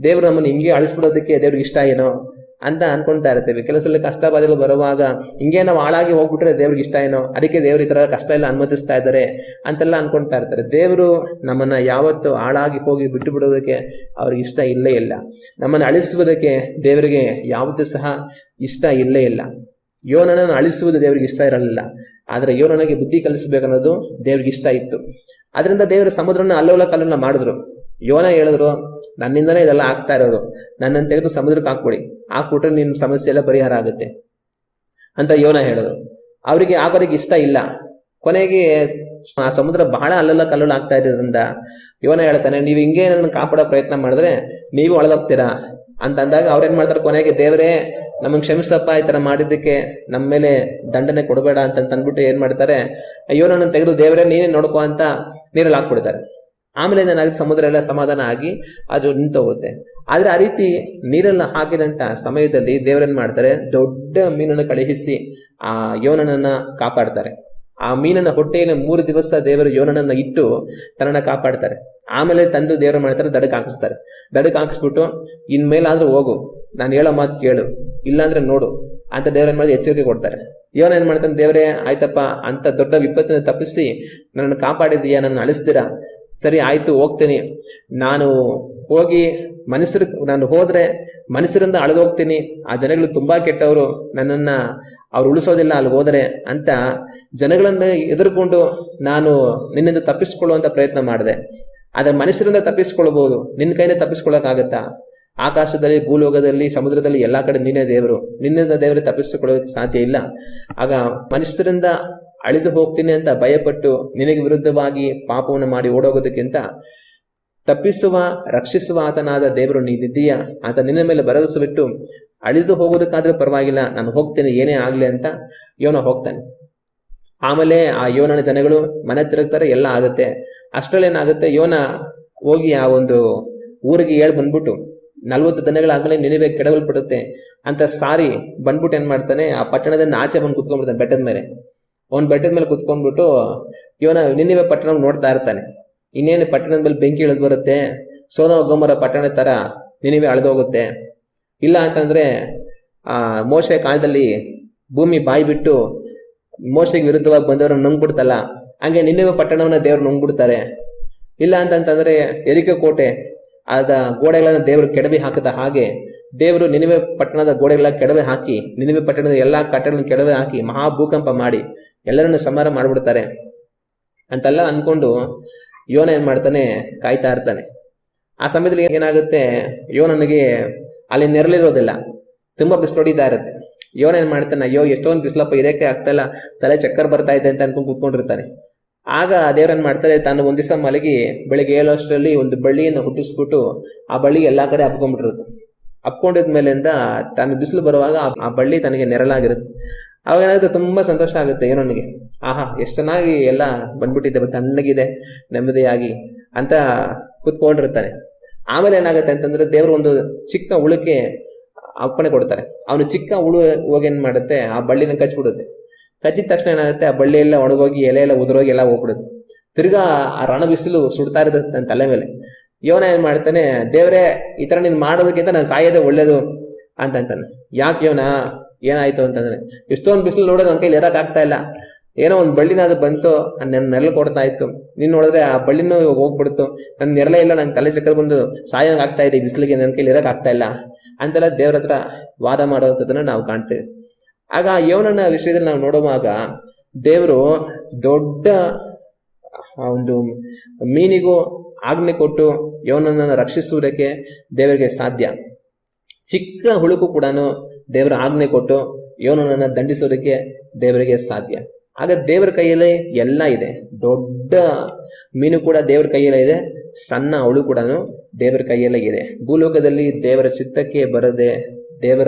ದೇವರು ನಮ್ಮನ್ನ ಹಿಂಗೆ ಅಳಿಸ್ಬಿಡೋದಕ್ಕೆ ದೇವ್ರಿಗೆ ಇಷ್ಟ ಏನೋ ಅಂತ ಅನ್ಕೊಂತಾ ಇರ್ತೇವೆ. ಕೆಲಸದಲ್ಲಿ ಕಷ್ಟ ಬಾಧೆಗಳು ಬರುವಾಗ ಹಿಂಗೆ ನಾವು ಹಾಳಾಗಿ ಹೋಗ್ಬಿಟ್ರೆ ದೇವ್ರಿಗೆ ಇಷ್ಟ ಏನೋ, ಅದಕ್ಕೆ ದೇವ್ರ ಈ ತರ ಕಷ್ಟ ಎಲ್ಲ ಅನುಮತಿಸ್ತಾ ಇದ್ದಾರೆ ಅಂತೆಲ್ಲ ಅನ್ಕೊಂತಾ ಇರ್ತಾರೆ. ದೇವರು ನಮ್ಮನ್ನ ಯಾವತ್ತು ಹಾಳಾಗಿ ಹೋಗಿ ಬಿಟ್ಟು ಬಿಡೋದಕ್ಕೆ ಅವ್ರಿಗೆ ಇಷ್ಟ ಇಲ್ಲೇ ಇಲ್ಲ. ನಮ್ಮನ್ನು ಅಳಿಸುವುದಕ್ಕೆ ದೇವರಿಗೆ ಯಾವತ್ತೂ ಸಹ ಇಷ್ಟ ಇಲ್ಲೇ ಇಲ್ಲ. ಯೋನನನ್ನು ಅಳಿಸುವುದು ದೇವರಿಗೆ ಇಷ್ಟ ಇರಲಿಲ್ಲ. ಆದರೆ ಯೋನನಿಗೆ ಬುದ್ಧಿ ಕಲಿಸಬೇಕನ್ನೋದು ದೇವ್ರಿಗೆ ಇಷ್ಟ ಇತ್ತು. ಅದರಿಂದ ದೇವರು ಸಮುದ್ರನ ಅಲ್ಲೋಲ ಕಲ್ಲನ್ನ ಮಾಡಿದ್ರು. ಯೋನ ಹೇಳಿದ್ರು ನನ್ನಿಂದನೇ ಇದೆಲ್ಲ ಆಗ್ತಾ ಇರೋದು. ನನ್ನನ್ನು ತೆಗೆದು ಸಮುದ್ರಕ್ಕೆ ಹಾಕ್ಬಿಡಿ. ಹಾಕ್ಬಿಟ್ರೆ ನಿನ್ನ ಸಮಸ್ಯೆ ಎಲ್ಲ ಪರಿಹಾರ ಆಗುತ್ತೆ ಅಂತ ಯೋನ ಹೇಳಿದ್ರು. ಅವರಿಗೆ ಆಗೋರಿಗೆ ಇಷ್ಟ ಇಲ್ಲ. ಕೊನೆಗೆ ಆ ಸಮುದ್ರ ಬಹಳ ಅಲ್ಲಲ್ಲ ಕಲ್ಲಲ್ಲ ಆಗ್ತಾ ಇರೋದ್ರಿಂದ ಯೋನ ಹೇಳ್ತಾನೆ, ನೀವು ಹಿಂಗೆ ನನ್ನ ಕಾಪಾಡೋ ಪ್ರಯತ್ನ ಮಾಡಿದ್ರೆ ನೀವು ಒಳಗೋಗ್ತೀರಾ ಅಂತ ಅಂದಾಗ ಅವ್ರೇನ್ ಮಾಡ್ತಾರೆ, ಕೊನೆಗೆ ದೇವರೇ ನಮಗೆ ಕ್ಷಮಿಸಪ್ಪ, ಈ ತರ ಮಾಡಿದ್ದಕ್ಕೆ ನಮ್ಮ ಮೇಲೆ ದಂಡನೆ ಕೊಡಬೇಡ ಅಂತ ಅಂದ್ಬಿಟ್ಟು ಏನ್ ಮಾಡ್ತಾರೆ? ಅಯ್ಯೋ ನನ್ನ ತೆಗೆದು ದೇವರೇ, ನೀನೇ ನೋಡ್ಕೋ ಅಂತ ನೀರಲ್ಲಿ ಹಾಕ್ಬಿಡ್ತಾರೆ. ಆಮೇಲೆ ಏನಾಗುತ್ತೆ ಸಮುದ್ರ ಎಲ್ಲ ಸಮಾಧಾನ ಆಗಿ ಅದು ನಿಂತು ಹೋಗುತ್ತೆ ಆದ್ರೆ ಆ ರೀತಿ ನೀರನ್ನು ಹಾಕಿದಂತ ಸಮಯದಲ್ಲಿ ದೇವರೇನ್ ಮಾಡ್ತಾರೆ? ದೊಡ್ಡ ಮೀನನ್ನು ಕಳುಹಿಸಿ ಆ ಯೋನನನ್ನ ಕಾಪಾಡ್ತಾರೆ. ಆ ಮೀನನ್ನ ಹೊಟ್ಟೆಯಲ್ಲಿ ಮೂರು ದಿವಸ ದೇವರು ಯೋನನನ್ನ ಇಟ್ಟು ತನ್ನನ್ನ ಕಾಪಾಡ್ತಾರೆ. ಆಮೇಲೆ ತಂದು ದೇವರು ಮಾಡ್ತಾರೆ? ದಡಕ್ ಹಾಕಿಸ್ತಾರೆ. ದಡಕ್ ಹಾಕಿಸ್ಬಿಟ್ಟು, ಇನ್ಮೇಲಾದ್ರೂ ಹೋಗು, ನಾನು ಹೇಳೋ ಮಾತು ಕೇಳು. ಇಲ್ಲಾಂದ್ರೆ ನೋಡು. ಅಂತ ದೇವ್ರ ಏನ್ ಮಾಡಿದ್ರೆ? ಎಚ್ಚರಿಕೆ ಕೊಡ್ತಾರೆ. ಇವನ್ ಏನ್ ಮಾಡ್ತಾನೆ? ದೇವರೇ, ಆಯ್ತಪ್ಪ, ಅಂತ ದೊಡ್ಡ ವಿಪತ್ತಿನ ತಪ್ಪಿಸಿ ನನ್ನನ್ನು ಕಾಪಾಡಿದೀಯಾ ನನ್ನ ಅಳಿಸ್ತೀರಾ? ಸರಿ, ಆಯ್ತು, ಹೋಗ್ತೀನಿ. ನಾನು ಹೋಗಿ ಮನುಷ್ಯರು, ನಾನು ಹೋದ್ರೆ ಮನುಷ್ಯರಿಂದ ಅಳೆದು ಹೋಗ್ತೀನಿ. ಆ ಜನಗಳು ತುಂಬಾ ಕೆಟ್ಟವರು. ನನ್ನನ್ನ ಅವ್ರು ಉಳಿಸೋದಿಲ್ಲ, ಅಲ್ಲಿ ಹೋದರೆ ಅಂತ ಜನಗಳನ್ನ ಎದುರುಕೊಂಡು ನಾನು ನಿನ್ನಿಂದ ತಪ್ಪಿಸ್ಕೊಳ್ಳುವಂತ ಪ್ರಯತ್ನ ಮಾಡಿದೆ. ಆದ್ರೆ ಮನುಷ್ಯರಿಂದ ತಪ್ಪಿಸ್ಕೊಳ್ಬಹುದು ನಿನ್ನ ಕೈನೇ ತಪ್ಪಿಸ್ಕೊಳಕ್ಕಾಗತ್ತಾ ಆಕಾಶದಲ್ಲಿ, ಭೂಲೋಕದಲ್ಲಿ, ಸಮುದ್ರದಲ್ಲಿ ಎಲ್ಲಾ ಕಡೆ ನೀನೇ ದೇವರು. ನಿನ್ನೆ ದೇವರು ತಪ್ಪಿಸಿಕೊಳ್ಳೋಕೆ ಸಾಧ್ಯ ಇಲ್ಲ. ಆಗ ಮನುಷ್ಯರಿಂದ ಅಳಿದು ಹೋಗ್ತೀನಿ ಅಂತ ಭಯಪಟ್ಟು ನಿನಗೆ ವಿರುದ್ಧವಾಗಿ ಪಾಪವನ್ನು ಮಾಡಿ ಓಡೋಗೋದಕ್ಕಿಂತ ತಪ್ಪಿಸುವ, ರಕ್ಷಿಸುವ ಆತನಾದ ದೇವರು ನೀನಿದ್ದೀಯ? ಆತ ನಿನ್ನ ಮೇಲೆ ಭರವಸೆ ಬಿಟ್ಟು ಅಳಿದು ಹೋಗೋದಕ್ಕಾದ್ರೂ ಪರವಾಗಿಲ್ಲ, ನಾನು ಹೋಗ್ತೇನೆ, ಏನೇ ಆಗಲಿ ಅಂತ ಯೋನ ಹೋಗ್ತಾನೆ. ಆಮೇಲೆ ಆ ಯೋನನ ಜನಗಳು ಮನೆ ತಿರುಗ್ತಾರೆ, ಎಲ್ಲ ಆಗುತ್ತೆ. ಅಷ್ಟರಲ್ಲಿ ಏನಾಗುತ್ತೆ ಯೋನ ಹೋಗಿ ಆ ಒಂದು ಊರಿಗೆ ಹೇಳಿ ಬಂದ್ಬಿಟ್ಟು ನಲ್ವತ್ತು ದಿನಗಳಾದ್ಮೇಲೆ ಕೆಡಗಳು ಕೆಡವಲ್ಪಡುತ್ತೆ ಅಂತ ಸಾರಿ ಬಂದ್ಬಿಟ್ಟು ಏನ್ ಮಾಡ್ತಾನೆ, ಆ ಪಟ್ಟಣದಿಂದ ಆಚೆ ಬಂದು ಕುತ್ಕೊಂಡ್ಬಿಡ್ತಾನೆ ಬೆಟ್ಟದ ಮೇಲೆ. ಅವ್ನು ಬೆಟ್ಟದ ಮೇಲೆ ಕುತ್ಕೊಂಡ್ಬಿಟ್ಟು, ಇವನ ನಿನ್ನಿವೆ ಪಟ್ಟಣ ನೋಡ್ತಾ ಇರ್ತಾನೆ. ಇನ್ನೇನು ಪಟ್ಟಣದ ಮೇಲೆ ಬೆಂಕಿ ಇಳಿದು ಬರುತ್ತೆ, ಸೋನ ಗೊಮ್ಮರ ಪಟ್ಟಣ ತರ ನಿನಿವೆ ಅಳೆದೋಗುತ್ತೆ ಇಲ್ಲ ಅಂತಂದ್ರೆ, ಆ ಮೋಶೆ ಕಾಲದಲ್ಲಿ ಭೂಮಿ ಬಾಯಿ ಬಿಟ್ಟು ಮೋಶೆಗೆ ವಿರುದ್ಧವಾಗಿ ಬಂದವ್ರನ್ನ ನುಂಗ್ಬಿಡ್ತಲ್ಲ, ಹಂಗೆ ನಿನ್ನಿವೆ ಪಟ್ಟಣವನ್ನ ದೇವ್ರು ನುಂಗ್ಬಿಡ್ತಾರೆ. ಇಲ್ಲ ಅಂತಂತಂದ್ರೆ ಎರಿಕೆ ಕೋಟೆ ಆದ ಗೋಡೆಗಳನ್ನ ದೇವರು ಕೆಡವಿ ಹಾಕಿದ ಹಾಗೆ ದೇವರು ನಿನವೆ ಪಟ್ಟಣದ ಗೋಡೆಗಳ ಕೆಡವೆ ಹಾಕಿ, ನಿನವೆ ಪಟ್ಟಣದ ಎಲ್ಲಾ ಕಟ್ಟಡಗಳನ್ನು ಕೆಡವೆ ಹಾಕಿ, ಮಹಾ ಭೂಕಂಪ ಮಾಡಿ ಎಲ್ಲರನ್ನು ಸಂಹಾರ ಮಾಡಿಬಿಡ್ತಾರೆ. ಅಂತೆಲ್ಲ ಅನ್ಕೊಂಡು ಯೋನ ಏನ್ ಮಾಡ್ತಾನೆ? ಕಾಯ್ತಾ ಇರ್ತಾನೆ. ಆ ಸಮಯದಲ್ಲಿ ಏನಾಗುತ್ತೆ? ಯೋನನಿಗೆ ಅಲ್ಲಿ ನೆರಳಿರೋದಿಲ್ಲ. ತುಂಬಾ ಬಿಸಿಲು ಹೊಡಿತಾ ಇರುತ್ತೆ. ಯೋನ ಏನ್ ಮಾಡ್ತಾನೆ? ಅಯ್ಯೋ, ಎಷ್ಟೊಂದು ಬಿಸಿಲಪ್ಪ ಇರಕ್ಕೆ ಆಗ್ತಾ ಇಲ್ಲ. ತಲೆ ಚಕ್ಕರ್ ಬರ್ತಾ ಇದೆ ಅಂತ ಅನ್ಕೊಂಡು ಕೂತ್ಕೊಂಡಿರ್ತಾನೆ. ಆಗ ದೇವ್ರನ್ ಮಾಡ್ತಾರೆ ತಾನು ಒಂದ್ ದಿವಸ ಮಲಗಿ ಬೆಳಿಗ್ಗೆ ಏಳೋಷ್ಟರಲ್ಲಿ ಒಂದು ಬಳ್ಳಿಯನ್ನು ಹುಟ್ಟಿಸ್ಬಿಟ್ಟು ಆ ಬಳ್ಳಿ ಎಲ್ಲಾ ಕಡೆ ಹಬ್ಕೊಂಡ್ಬಿಟ್ಟಿರುತ್ತೆ. ಹಬ್ಕೊಂಡಿದ್ಮೇಲಿಂದ ತಾನು ಬಿಸಿಲು ಬರುವಾಗ ಆ- ಆ ಬಳ್ಳಿ ತನಗೆ ನೆರಳಾಗಿರುತ್ತೆ. ಅವಾಗ ಏನಾಗುತ್ತೆ, ತುಂಬಾ ಸಂತೋಷ ಆಗುತ್ತೆ ಏನೋ ನನಗೆ ಆಹಾ, ಎಷ್ಟು ಚೆನ್ನಾಗಿ ಎಲ್ಲ ಬಂದ್ಬಿಟ್ಟಿದೆ ತಣ್ಣಗಿದೆ, ನೆಮ್ಮದಿಯಾಗಿ ಅಂತ ಕುತ್ಕೊಂಡಿರ್ತಾನೆ ಆಮೇಲೆ ಏನಾಗುತ್ತೆ ಅಂತಂದ್ರೆ, ದೇವರು ಒಂದು ಚಿಕ್ಕ ಉಳುಕೆ ಅಪ್ಪಣೆ ಕೊಡ್ತಾರೆ. ಅವನು ಚಿಕ್ಕ ಉಳು ಹೋಗಿ ಏನ್ ಮಾಡುತ್ತೆ, ಆ ಬಳ್ಳಿನ ಕಚ್ಬಿಡುತ್ತೆ. ಕಚ್ಚಿದ ತಕ್ಷಣ ಏನಾಗುತ್ತೆ? ಆ ಬಳ್ಳಿ ಎಲ್ಲ ಒಣಗೋಗಿ, ಎಲೆ ಎಲ್ಲ ಉದುರೋಗಿ ಎಲ್ಲ ಹೋಗ್ಬಿಡುತ್ತೆ. ತಿರ್ಗಾ ಆ ರಣ ಬಿಸಿಲು ಸುಡ್ತಾ ಇರುತ್ತೆ ನನ್ನ ತಲೆ ಮೇಲೆ. ಯೋನ ಏನ್ ಮಾಡ್ತಾನೆ? ದೇವ್ರೆ, ಈ ತರ ನೀನ್ ಮಾಡೋದಕ್ಕಿಂತ ನಾನು ಸಾಯೋದೆ ಒಳ್ಳೇದು ಅಂತ ಅಂತಾನೆ ಯಾಕೆ ಯೋನ? ಏನಾಯ್ತು ಅಂತಂದ್ರೆ ಇಷ್ಟೊಂದು ಬಿಸಿಲು ನೋಡೋದು ನನ್ನ ಕೈಲಿ ಆಗ್ತಾ ಇಲ್ಲ. ಏನೋ ಒಂದು ಬಳ್ಳಿನಾದ್ರು ಬಂತು ನನ್ನ ನೆರಳು ಕೊಡ್ತಾ ಇತ್ತು. ನೀನ್ ನೋಡಿದ್ರೆ ಆ ಬಳ್ಳಿನೂ ಹೋಗ್ಬಿಡ್ತು. ನನ್ನ ನೆರಳೆ ಇಲ್ಲ ನನ್ನ ತಲೆ ಚಕ್ಕರ್ ಬಂದು ಸಾಯೋಂಗ್ ಆಗ್ತಾ ಇದೆ ಬಿಸಿಲಿಗೆ ನನ್ನ ಕೈಲಿ ಇರಕ್ ಆಗ್ತಾ ಇಲ್ಲ ಅಂತೆಲ್ಲ ದೇವ್ರ ಹತ್ರ ವಾದ ಮಾಡುವಂಥದ್ದನ್ನ ನಾವು ಕಾಣ್ತೇವೆ. ಆಗ ಯೋನನ ವಿಷಯದಲ್ಲಿ ನಾವು ನೋಡುವಾಗ ದೇವರು ದೊಡ್ಡ ಒಂದು ಮೀನಿಗೂ ಆಜ್ಞೆ ಕೊಟ್ಟು ಯೋನನನ್ನು ರಕ್ಷಿಸುವುದಕ್ಕೆ ದೇವರಿಗೆ ಸಾಧ್ಯ. ಚಿಕ್ಕ ಹುಳುಕು ಕೂಡ ದೇವರ ಆಜ್ಞೆ ಕೊಟ್ಟು ಯೋನನನ್ನು ದಂಡಿಸೋದಕ್ಕೆ ದೇವರಿಗೆ ಸಾಧ್ಯ. ಆಗ ದೇವರ ಕೈಯಲ್ಲಿ ಎಲ್ಲ ಇದೆ. ದೊಡ್ಡ ಮೀನು ಕೂಡ ದೇವರ ಕೈಯಲ್ಲೇ ಇದೆ. ಸಣ್ಣ ಅವಳು ಕೂಡ ದೇವರ ಕೈಯಲ್ಲೇ ಇದೆ. ಭೂಲೋಕದಲ್ಲಿ ದೇವರ ಚಿತ್ತಕ್ಕೆ ಬರದೆ ದೇವರ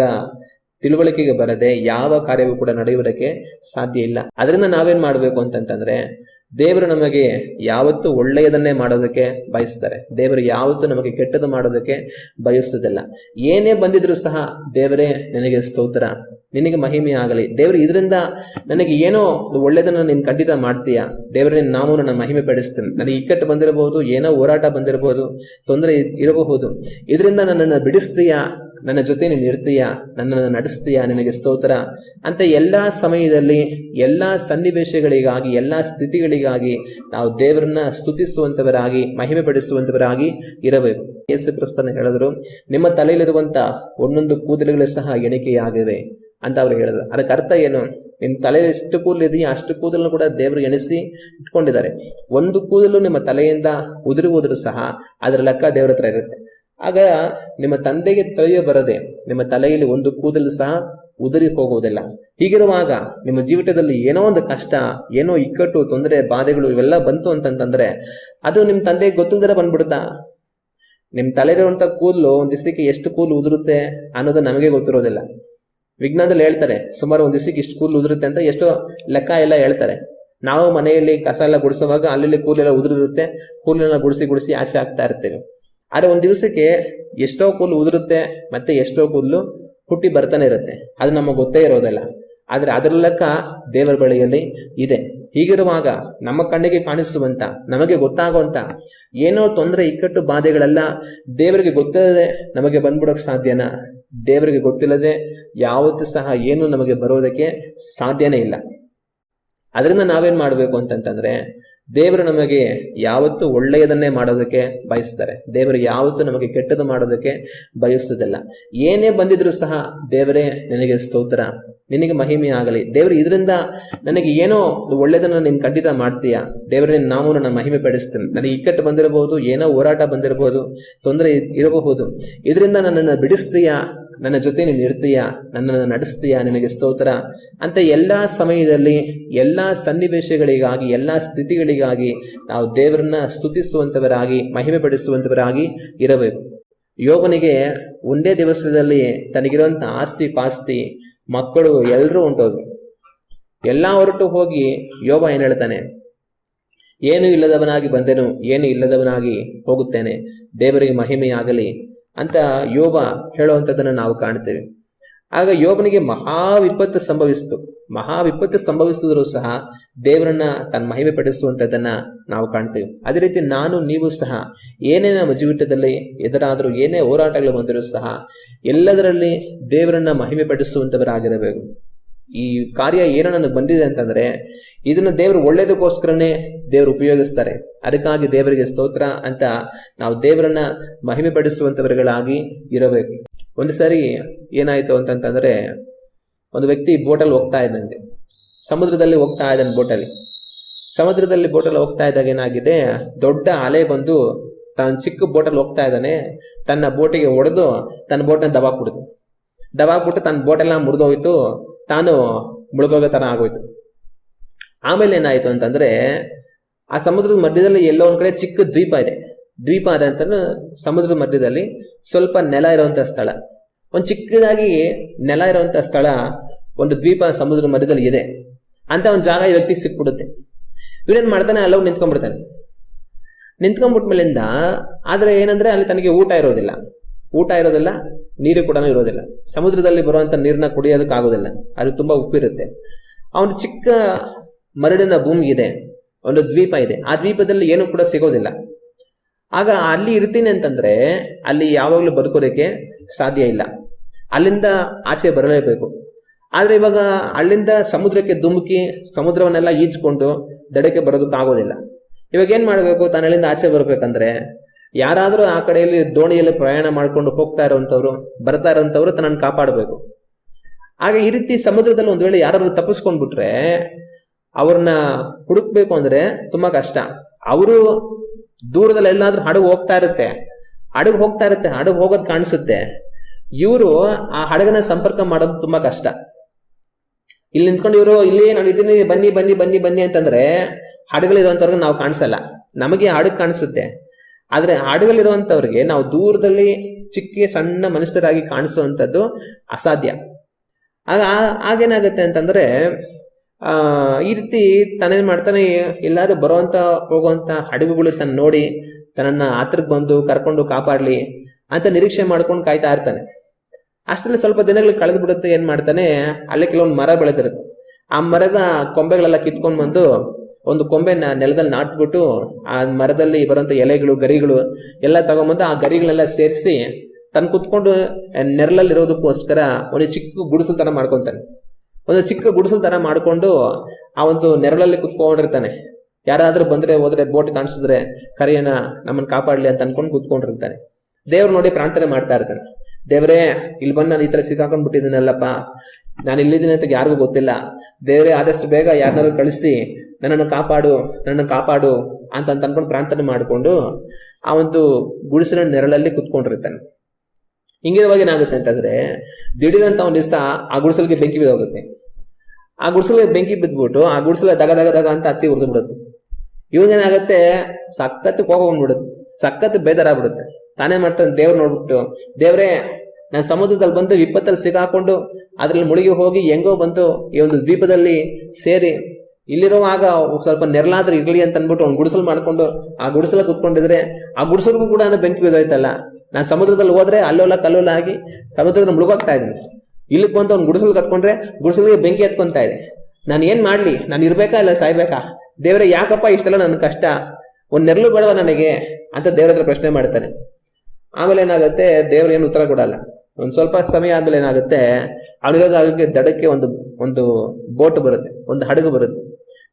ತಿಳುವಳಿಕೆಗೆ ಬರದೆ ಯಾವ ಕಾರ್ಯವೂ ಕೂಡ ನಡೆಯುವುದಕ್ಕೆ ಸಾಧ್ಯ ಇಲ್ಲ. ಅದರಿಂದ ನಾವೇನ್ ಮಾಡ್ಬೇಕು ಅಂತಂತಂದ್ರೆ, ದೇವರು ನಮಗೆ ಯಾವತ್ತೂ ಒಳ್ಳೆಯದನ್ನೇ ಮಾಡೋದಕ್ಕೆ ಬಯಸ್ತಾರೆ. ದೇವರು ಯಾವತ್ತೂ ನಮಗೆ ಕೆಟ್ಟದ್ದು ಮಾಡೋದಕ್ಕೆ ಬಯಸುವುದಿಲ್ಲ. ಏನೇ ಬಂದಿದ್ರು ಸಹ ದೇವರೇ ನಿನಗೆ ಸ್ತೋತ್ರ, ನಿನಗೆ ಮಹಿಮೆ ಆಗಲಿ. ದೇವರು ಇದರಿಂದ ನನಗೆ ಏನೋ ಒಳ್ಳೇದನ್ನ ಒಳ್ಳೆಯದನ್ನ ನೀನು ಖಂಡಿತ ಮಾಡ್ತೀಯಾ? ದೇವರೇ ನಾವು ನನ್ನ ಮಹಿಮೆ ಪಡಿಸ್ತೇನೆ. ನನಗೆ ಇಕ್ಕಟ್ಟು ಬಂದಿರಬಹುದು, ಏನೋ ಹೋರಾಟ ಬಂದಿರಬಹುದು, ತೊಂದರೆ ಇರಬಹುದು. ಇದರಿಂದ ನನ್ನನ್ನು ಬಿಡಿಸ್ತೀಯಾ? ನನ್ನ ಜೊತೆ ನೀನು ಇರ್ತೀಯಾ, ನನ್ನನ್ನು ನಡೆಸ್ತೀಯಾ, ನಿನಗೆ ಸ್ತೋತ್ರ. ಅಂತ ಎಲ್ಲ ಸಮಯದಲ್ಲಿ, ಎಲ್ಲ ಸನ್ನಿವೇಶಗಳಿಗಾಗಿ, ಎಲ್ಲ ಸ್ಥಿತಿಗಳಿಗಾಗಿ ನಾವು ದೇವರನ್ನ ಸ್ತುತಿಸುವಂಥವರಾಗಿ ಮಹಿಮೆ ಪಡಿಸುವಂತವರಾಗಿ ಇರಬೇಕು. ಯೇಸು ಕ್ರಿಸ್ತನ ಹೇಳಿದ್ರು, ನಿಮ್ಮ ತಲೆಯಲ್ಲಿರುವಂತ ಒಂದೊಂದು ಕೂದಲುಗಳು ಸಹ ಎಣಿಕೆಯಾಗಿವೆ ಅಂತ ಅವ್ರು ಹೇಳಿದ್ರು. ಅದಕ್ಕೆ ಅರ್ಥ ಏನು? ನಿಮ್ಮ ತಲೆಯಲ್ಲಿ ಎಷ್ಟು ಕೂದಲು ಇದೆಯೋ ಅಷ್ಟು ಕೂದಲನ್ನು ಕೂಡ ದೇವರು ಎಣಿಸಿ ಇಟ್ಕೊಂಡಿದ್ದಾರೆ. ಒಂದು ಕೂದಲು ನಿಮ್ಮ ತಲೆಯಿಂದ ಉದುರುವುದರೂ ಸಹ ಅದರ ಲೆಕ್ಕ ದೇವರ ಹತ್ರ ಇರುತ್ತೆ. ಆಗ ನಿಮ್ಮ ತಂದೆಗೆ ತಿಳಿಯ ಬರದೆ ನಿಮ್ಮ ತಲೆಯಲ್ಲಿ ಒಂದು ಕೂದಲು ಸಹ ಉದುರಿ ಹೋಗುವುದಿಲ್ಲ. ಹೀಗಿರುವಾಗ ನಿಮ್ಮ ಜೀವಿತದಲ್ಲಿ ಏನೋ ಒಂದು ಕಷ್ಟ, ಏನೋ ಇಕ್ಕಟ್ಟು, ತೊಂದರೆ, ಬಾಧೆಗಳು ಇವೆಲ್ಲ ಬಂತು ಅಂತಂತಂದ್ರೆ ಅದು ನಿಮ್ಮ ತಂದೆಗೆ ಗೊತ್ತಿಲ್ಲದೆ ಬಂದ್ಬಿಡುತ್ತಾ? ನಿಮ್ ತಲೆಯಿರುವಂತ ಕೂದಲು ಒಂದ್ ದಿಸಕ್ಕೆ ಎಷ್ಟು ಕೂದಲು ಉದುರುತ್ತೆ ಅನ್ನೋದು ನಮಗೆ ಗೊತ್ತಿರೋದಿಲ್ಲ. ವಿಜ್ಞಾನದಲ್ಲಿ ಹೇಳ್ತಾರೆ, ಸುಮಾರು ಒಂದ್ ದಿವಸಕ್ಕೆ ಇಷ್ಟು ಕೂದಲು ಉದುರುತ್ತೆ ಅಂತ ಎಷ್ಟೋ ಲೆಕ್ಕ ಎಲ್ಲ ಹೇಳ್ತಾರೆ. ನಾವು ಮನೆಯಲ್ಲಿ ಕಸ ಎಲ್ಲ ಗುಡಿಸುವಾಗ ಅಲ್ಲಿ ಕೂದಲೆಲ್ಲ ಉದುರಿರುತ್ತೆ, ಕೂದಲೆಲ್ಲ ಗುಡಿಸಿ ಗುಡಿಸಿ ಆಚೆ ಆಗ್ತಾ ಇರ್ತೇವೆ. ಆದ್ರೆ ಒಂದು ದಿವಸಕ್ಕೆ ಎಷ್ಟೋ ಕೂದಲು ಉದುರುತ್ತೆ ಮತ್ತೆ ಎಷ್ಟೋ ಕೂದಲು ಹುಟ್ಟಿ ಬರ್ತಾನೆ ಇರುತ್ತೆ. ಅದು ನಮಗೆ ಗೊತ್ತೇ ಇರೋದಿಲ್ಲ. ಆದರೆ ಅದರ ಲೆಕ್ಕ ದೇವರ ಬಳಿಯಲ್ಲಿ ಇದೆ. ಹೀಗಿರುವಾಗ ನಮ್ಮ ಕಣ್ಣಿಗೆ ಕಾಣಿಸುವಂತ, ನಮಗೆ ಗೊತ್ತಾಗುವಂತ ಏನೋ ತೊಂದರೆ, ಇಕ್ಕಟ್ಟು ಬಾಧೆಗಳೆಲ್ಲ ದೇವರಿಗೆ ಗೊತ್ತಿಲ್ಲದೆ ನಮಗೆ ಬಂದ್ಬಿಡೋಕೆ ಸಾಧ್ಯನಾ? ದೇವರಿಗೆ ಗೊತ್ತಿಲ್ಲದೆ ಯಾವತ್ತೂ ಸಹ ಏನು ನಮಗೆ ಬರೋದಕ್ಕೆ ಸಾಧ್ಯನೇ ಇಲ್ಲ. ಅದರಿಂದ ನಾವೇನ್ ಮಾಡಬೇಕು ಅಂತಂತಂದ್ರೆ ದೇವರು ನಮಗೆ ಯಾವತ್ತೂ ಒಳ್ಳೆಯದನ್ನೇ ಮಾಡೋದಕ್ಕೆ ಬಯಸ್ತಾರೆ. ದೇವರು ಯಾವತ್ತೂ ನಮಗೆ ಕೆಟ್ಟದ ಮಾಡೋದಕ್ಕೆ ಬಯಸುವುದಿಲ್ಲ. ಏನೇ ಬಂದಿದ್ರು ಸಹ ದೇವರೇ ನಿನಗೆ ಸ್ತೋತ್ರ. ನಿನಗೆ ಮಹಿಮೆ ಆಗಲಿ. ದೇವರು ಇದರಿಂದ ನನಗೆ ಏನೋ ಒಳ್ಳೆಯದನ್ನು ನೀನು ಖಂಡಿತ ಮಾಡ್ತೀಯಾ? ದೇವರೇ ನಾವು ನನ್ನ ಮಹಿಮೆ ಪಡಿಸ್ತೇನೆ. ನನಗೆ ಇಕ್ಕಟ್ಟು ಬಂದಿರಬಹುದು, ಏನೋ ಹೋರಾಟ ಬಂದಿರಬಹುದು, ತೊಂದರೆ ಇರಬಹುದು. ಇದರಿಂದ ನನ್ನನ್ನು ಬಿಡಿಸ್ತೀಯಾ? ನನ್ನ ಜೊತೆ ನೀನು ಇರ್ತೀಯಾ? ನನ್ನನ್ನು ನಡೆಸ್ತೀಯಾ? ನಿನಗೆ ಸ್ತೋತ್ರ? ಅಂತ ಎಲ್ಲ ಸಮಯದಲ್ಲಿ, ಎಲ್ಲ ಸನ್ನಿವೇಶಗಳಿಗಾಗಿ, ಎಲ್ಲ ಸ್ಥಿತಿಗಳಿಗಾಗಿ ನಾವು ದೇವರನ್ನ ಸ್ತುತಿಸುವಂಥವರಾಗಿ ಮಹಿಮೆ ಪಡಿಸುವಂಥವರಾಗಿ ಇರಬೇಕು. ಯೋಗನಿಗೆ ಒಂದೇ ದಿವಸದಲ್ಲಿ ತನಗಿರುವಂಥ ಆಸ್ತಿ ಪಾಸ್ತಿ ಮಕ್ಕಳು ಎಲ್ಲರೂ ಉಂಟೋದು. ಎಲ್ಲ ಹೊರಟು ಹೋಗಿ ಯೋಗ ಏನು ಹೇಳ್ತಾನೆ? ಏನು ಇಲ್ಲದವನಾಗಿ ಬಂದೆನು, ಏನು ಇಲ್ಲದವನಾಗಿ ಹೋಗುತ್ತೇನೆ. ದೇವರಿಗೆ ಮಹಿಮೆಯಾಗಲಿ. ಅಂತ ಯೋಬ ಹೇಳುವಂಥದ್ದನ್ನು ನಾವು ಕಾಣ್ತೇವೆ. ಆಗ ಯೋಬನಿಗೆ ಮಹಾ ವಿಪತ್ತು ಸಂಭವಿಸಿತು. ಮಹಾ ವಿಪತ್ತು ಸಂಭವಿಸಿದ್ರು ಸಹ ದೇವರನ್ನ ತನ್ನ ಮಹಿಮೆ ಪಡಿಸುವಂಥದ್ದನ್ನ ನಾವು ಕಾಣ್ತೇವೆ. ಅದೇ ರೀತಿ ನಾನು, ನೀವು ಸಹ, ಏನೇ ನಮ್ಮ ಜೀವಿತದಲ್ಲಿ ಎದುರಾದರೂ, ಏನೇ ಹೋರಾಟಗಳು ಬಂದರೂ ಸಹ ಎಲ್ಲದರಲ್ಲಿ ದೇವರನ್ನ ಮಹಿಮೆ ಪಡಿಸುವಂತವರಾಗಿರಬೇಕು ಈ ಕಾರ್ಯ ಏನೋ ನನಗೆ ಬಂದಿದೆ ಅಂತಂದ್ರೆ, ಇದನ್ನ ದೇವರು ಒಳ್ಳೇದಕ್ಕೋಸ್ಕರನೇ ದೇವರು ಉಪಯೋಗಿಸ್ತಾರೆ. ಅದಕ್ಕಾಗಿ ದೇವರಿಗೆ ಸ್ತೋತ್ರ ಅಂತ ನಾವು ದೇವರನ್ನ ಮಹಿಮೆ ಪಡಿಸುವಂತವರುಗಳಾಗಿ ಇರಬೇಕು. ಒಂದು ಸರಿ ಏನಾಯ್ತು ಅಂತಂತಂದ್ರೆ, ಒಂದು ವ್ಯಕ್ತಿ ಬೋಟಲ್ಲಿ ಹೋಗ್ತಾ ಇದ್ದಂತೆ ಸಮುದ್ರದಲ್ಲಿ ಹೋಗ್ತಾ ಇದ್ದಾನೆ ಬೋಟಲ್ಲಿ. ಸಮುದ್ರದಲ್ಲಿ ಬೋಟಲ್ಲಿ ಹೋಗ್ತಾ ಇದ್ದಾಗ ಏನಾಗಿದೆ, ದೊಡ್ಡ ಅಲೆ ಬಂದು ತಾನು ಚಿಕ್ಕ ಬೋಟಲ್ಲಿ ಹೋಗ್ತಾ ಇದ್ದಾನೆ, ತನ್ನ ಬೋಟಿಗೆ ಹೊಡೆದು ತನ್ನ ಬೋಟ್ನ ದಬಾಕ್ಬಿಡ್ತು. ದಬಾಕ್ಬಿಟ್ಟು ತನ್ನ ಬೋಟೆಲ್ಲ ಮುರಿದೋಯ್ತು. ತಾನು ಮುಳುಗೋಗೋ ತರ ಆಗೋಯ್ತು. ಆಮೇಲೆ ಏನಾಯ್ತು ಅಂತಂದ್ರೆ, ಆ ಸಮುದ್ರದ ಮಧ್ಯದಲ್ಲಿ ಎಲ್ಲೋ ಒಂದು ಕಡೆ ಚಿಕ್ಕ ದ್ವೀಪ ಇದೆ. ದ್ವೀಪ ಅದ ಅಂತ ಸಮುದ್ರದ ಮಧ್ಯದಲ್ಲಿ ಸ್ವಲ್ಪ ನೆಲ ಇರುವಂಥ ಸ್ಥಳ. ಒಂದು ಚಿಕ್ಕದಾಗಿ ನೆಲ ಇರುವಂತ ಸ್ಥಳ ಒಂದು ದ್ವೀಪ ಸಮುದ್ರದ ಮಧ್ಯದಲ್ಲಿ ಇದೆ. ಅಂತ ಒಂದು ಜಾಗ ಈ ವ್ಯಕ್ತಿಗೆ ಸಿಕ್ಬಿಡುತ್ತೆ. ಇವನೇನ್ ಮಾಡ್ತಾನೆ? ಅಲ್ಲವ್ ನಿಂತ್ಕೊಂಡ್ಬಿಡ್ತಾನೆ. ನಿಂತ್ಕೊಂಡ್ಬಿಟ್ಮೇಲಿಂದ, ಆದ್ರೆ ಏನಂದ್ರೆ ಅಲ್ಲಿ ತನಗೆ ಊಟ ಇರೋದಿಲ್ಲ. ಊಟ ಇರೋದಿಲ್ಲ. ನೀರು ಕೂಡ ಇರೋದಿಲ್ಲ. ಸಮುದ್ರದಲ್ಲಿ ಬರುವಂತ ನೀರನ್ನ ಕುಡಿಯೋದಕ್ಕಾಗೋದಿಲ್ಲ ಅದು ತುಂಬಾ ಉಪ್ಪಿರುತ್ತೆ ಅವನು ಚಿಕ್ಕ ಮರಳಿನ ಭೂಮಿ ಇದೆ. ಒಂದು ದ್ವೀಪ ಇದೆ. ಆ ದ್ವೀಪದಲ್ಲಿ ಏನು ಕೂಡ ಸಿಗೋದಿಲ್ಲ. ಆಗ ಅಲ್ಲಿ ಇರ್ತೀನಿ ಅಂತಂದ್ರೆ ಅಲ್ಲಿ ಯಾವಾಗಲೂ ಬದುಕೋದಕ್ಕೆ ಸಾಧ್ಯ ಇಲ್ಲ. ಅಲ್ಲಿಂದ ಆಚೆ ಬರಲೇಬೇಕು. ಆದ್ರೆ ಇವಾಗ ಅಲ್ಲಿಂದ ಸಮುದ್ರಕ್ಕೆ ಧುಮುಕಿ ಸಮುದ್ರವನ್ನೆಲ್ಲ ಈಜ್ಕೊಂಡು ದಡಕ್ಕೆ ಬರೋದಕ್ಕಾಗೋದಿಲ್ಲ ಇವಾಗ ಏನ್ ಮಾಡಬೇಕು? ತಾನು ಅಲ್ಲಿಂದ ಆಚೆ ಬರ್ಬೇಕಂದ್ರೆ ಯಾರಾದ್ರೂ ಆ ಕಡೆಯಲ್ಲಿ ದೋಣಿಯಲ್ಲಿ ಪ್ರಯಾಣ ಮಾಡ್ಕೊಂಡು ಹೋಗ್ತಾ ಇರುವಂತವ್ರು ಬರ್ತಾ ಇರೋಂಥವ್ರು ತನ್ನನ್ನು ಕಾಪಾಡಬೇಕು. ಹಾಗೆ ಈ ರೀತಿ ಸಮುದ್ರದಲ್ಲಿ ಒಂದು ವೇಳೆ ಯಾರಾದ್ರೂ ತಪ್ಪಿಸ್ಕೊಂಡ್ಬಿಟ್ರೆ ಅವ್ರನ್ನ ಹುಡುಕ್ಬೇಕು ಅಂದ್ರೆ ತುಂಬಾ ಕಷ್ಟ. ಅವರು ದೂರದಲ್ಲಿ ಎಲ್ಲಾದ್ರೂ ಹಡಗು ಹೋಗ್ತಾ ಇರುತ್ತೆ. ಹಡಗು ಹೋಗ್ತಾ ಇರುತ್ತೆ, ಹಡಗು ಹೋಗೋದ್ ಕಾಣಿಸುತ್ತೆ. ಇವರು ಆ ಹಡಗನ ಸಂಪರ್ಕ ಮಾಡೋದು ತುಂಬಾ ಕಷ್ಟ. ಇಲ್ಲಿ ನಿಂತ್ಕೊಂಡು ಇವರು, ಇಲ್ಲಿ ನಾನು ಇದೀನಿ ಬನ್ನಿ ಬನ್ನಿ ಬನ್ನಿ ಬನ್ನಿ ಅಂತಂದ್ರೆ ಹಡಗಲಿರುವಂತವ್ರಿಗೆ ನಾವು ಕಾಣಿಸಲ್ಲ. ನಮಗೆ ಹಡಗು ಕಾಣಿಸುತ್ತೆ. ಆದ್ರೆ ಹಾಡುಗಳಿರುವಂಥವ್ರಿಗೆ ನಾವು ದೂರದಲ್ಲಿ ಚಿಕ್ಕ ಸಣ್ಣ ಮನುಷ್ಯರಾಗಿ ಕಾಣಿಸುವಂತದ್ದು ಅಸಾಧ್ಯ. ಆಗ ಆಗೇನಾಗುತ್ತೆ ಅಂತಂದ್ರೆ ಈ ರೀತಿ ತಾನೇನ್ ಮಾಡ್ತಾನೆ, ಎಲ್ಲಾರು ಬರುವಂತ ಹೋಗುವಂತ ಹಡಗುಗಳು ತನ್ನ ನೋಡಿ ತನ್ನ ಹತ್ರಕ್ಕೆ ಬಂದು ಕರ್ಕೊಂಡು ಕಾಪಾಡ್ಲಿ ಅಂತ ನಿರೀಕ್ಷೆ ಮಾಡ್ಕೊಂಡು ಕಾಯ್ತಾ ಇರ್ತಾನೆ. ಅಷ್ಟರಲ್ಲಿ ಸ್ವಲ್ಪ ದಿನಗಳು ಕಳೆದು ಬಿಡುತ್ತೆ ಏನ್ ಮಾಡ್ತಾನೆ, ಅಲ್ಲಿ ಕೆಲವೊಂದು ಮರ ಬೆಳೆದಿರುತ್ತೆ. ಆ ಮರದ ಕೊಂಬೆಗಳೆಲ್ಲ ಕಿತ್ಕೊಂಡ್ ಬಂದು ಒಂದು ಕೊಂಬೆನ ನೆಲದಲ್ಲಿ ನಾಟ್ಬಿಟ್ಟು ಆ ಮರದಲ್ಲಿ ಬರುವಂತ ಎಲೆಗಳು, ಗರಿಗಳು ಎಲ್ಲ ತಗೊಂಬಂದು ಆ ಗರಿಗಳೆಲ್ಲ ಸೇರಿಸಿ ತನ್ನ ಕುತ್ಕೊಂಡು ನೆರಳಲ್ಲಿ ಇರೋದಕ್ಕೋಸ್ಕರ ಒಂದು ಚಿಕ್ಕ ಗುಡಿಸಲ್ ತರ ಮಾಡ್ಕೊಂತಾನೆ ಒಂದು ಚಿಕ್ಕ ಗುಡಿಸಲ್ ತರ ಮಾಡ್ಕೊಂಡು ಆ ಒಂದು ನೆರಳಲ್ಲಿ ಕುತ್ಕೊಂಡಿರ್ತಾನೆ. ಯಾರಾದ್ರೂ ಬಂದ್ರೆ ಹೋದ್ರೆ ಬೋಟ್ ಕಾಣಿಸಿದ್ರೆ ಕರೆಯನ್ನ ನಮ್ಮನ್ನ ಕಾಪಾಡ್ಲಿ ಅಂತ ಅನ್ಕೊಂಡು ಕುತ್ಕೊಂಡಿರ್ತಾನೆ. ದೇವ್ರು ನೋಡಿ ಪ್ರಾರ್ಥನೆ ಮಾಡ್ತಾ ಇರ್ತಾನೆ. ದೇವ್ರೆ, ಇಲ್ಲಿ ಬಂದು ನಾನು ಈ ತರ ಸಿಕ್ಕಾಕೊಂಡ್ ಬಿಟ್ಟಿದ್ದೀನಲ್ಲಪ್ಪ ನಾನು ಇಲ್ಲಿದ್ದೀನಿ ಅಂತ ಯಾರಿಗೂ ಗೊತ್ತಿಲ್ಲ. ದೇವರೇ, ಆದಷ್ಟು ಬೇಗ ಯಾರನ್ನಾರು ಕಳಿಸಿ, ನನ್ನನ್ನು ಕಾಪಾಡು ನನ್ನನ್ನು ಕಾಪಾಡು ಅಂತ ಅಂತ ಅನ್ಕೊಂಡು ಪ್ರಾರ್ಥನೆ ಮಾಡಿಕೊಂಡು ಆ ಒಂದು ಗುಡಿಸಿನ ನೆರಳಲ್ಲಿ ಕುತ್ಕೊಂಡಿರ್ತಾನೆ. ಹಿಂಗಿರುವಾಗ ಏನಾಗುತ್ತೆ ಅಂತಂದ್ರೆ ದಿಢೀರಂತ ಒಂದು ದಿವಸ ಆ ಗುಡಿಸಲಿಗೆ ಬೆಂಕಿ ಬಿದ್ದೋಗುತ್ತೆ ಆ ಗುಡಿಸಲಿಗೆ ಬೆಂಕಿ ಬಿದ್ದ್ಬಿಟ್ಟು ಆ ಗುಡಿಸಲ ದಗ ದಗ ದಗ ಅಂತ ಹತ್ತಿ ಉರಿದು ಬಿಡುತ್ತೆ. ಇವ್ನಿಗೇನಾಗತ್ತೆ, ಸಖತ್ ಕೋಪ ಬಂದ್ಬಿಡುತ್ತೆ. ಸಖತ್ ಬೇಜಾರಾಗ್ಬಿಡುತ್ತೆ. ತಾನೇ ಮಾಡ್ತಾನೆ ದೇವ್ರು ನೋಡ್ಬಿಟ್ಟು, ದೇವ್ರೇ ನಾನು ಸಮುದ್ರದಲ್ಲಿ ಬಂದು ವಿಪತ್ತಲ್ಲಿ ಸಿಗಾಕೊಂಡು ಅದ್ರಲ್ಲಿ ಮುಳುಗಿ ಹೋಗಿ ಹೆಂಗೋ ಬಂದು ಈ ಒಂದು ದ್ವೀಪದಲ್ಲಿ ಸೇರಿ ಇಲ್ಲಿರುವಾಗ ಸ್ವಲ್ಪ ನೆರಳಾದ್ರೂ ಇರಲಿ ಅಂತ ಅಂದ್ಬಿಟ್ಟು ಒಂದು ಗುಡಿಸಲು ಮಾಡ್ಕೊಂಡು ಆ ಗುಡಿಸಲು ಕೂತ್ಕೊಂಡಿದ್ರೆ ಆ ಗುಡಿಸಲ್ಗೂ ಕೂಡ ಬೆಂಕಿ ಬಿದ್ದೋಯ್ತಲ್ಲ ನಾನು ಸಮುದ್ರದಲ್ಲಿ ಹೋದ್ರೆ ಅಲ್ಲೋಲ ಕಲ್ಲೋಲ ಆಗಿ ಸಮುದ್ರದಲ್ಲಿ ಮುಳುಗೋಗ್ತಾ ಇದ್ದೀನಿ. ಇಲ್ಲಿಗೆ ಬಂದು ಒಂದು ಗುಡಿಸಲು ಕಟ್ಕೊಂಡ್ರೆ ಗುಡಿಸಲಿಗೆ ಬೆಂಕಿ ಎತ್ಕೊಂತ ಇದೆ. ನಾನು ಏನು ಮಾಡಲಿ? ನಾನು ಇರ್ಬೇಕಾ ಇಲ್ಲ ಸಾಯ್ಬೇಕಾ? ದೇವರೇ ಯಾಕಪ್ಪ ಇಷ್ಟೆಲ್ಲ ನನ್ನ ಕಷ್ಟ? ಒಂದು ನೆರಳು ಬೇಡವ ನನಗೆ? ಅಂತ ದೇವ್ರ ಹತ್ರ ಪ್ರಶ್ನೆ ಮಾಡ್ತಾನೆ. ಆಮೇಲೆ ಏನಾಗುತ್ತೆ? ದೇವ್ರ ಏನು ಉತ್ತರ ಕೊಡಲ್ಲ. ಒಂದ್ ಸ್ವಲ್ಪ ಸಮಯ ಆದ್ಮೇಲೆ ಏನಾಗುತ್ತೆ? ಅವನಿರೋ ಜಾಗಕ್ಕೆ ದಡಕ್ಕೆ ಒಂದು ಒಂದು ಬೋಟ್ ಬರುತ್ತೆ. ಒಂದು ಹಡಗು ಬರುತ್ತೆ.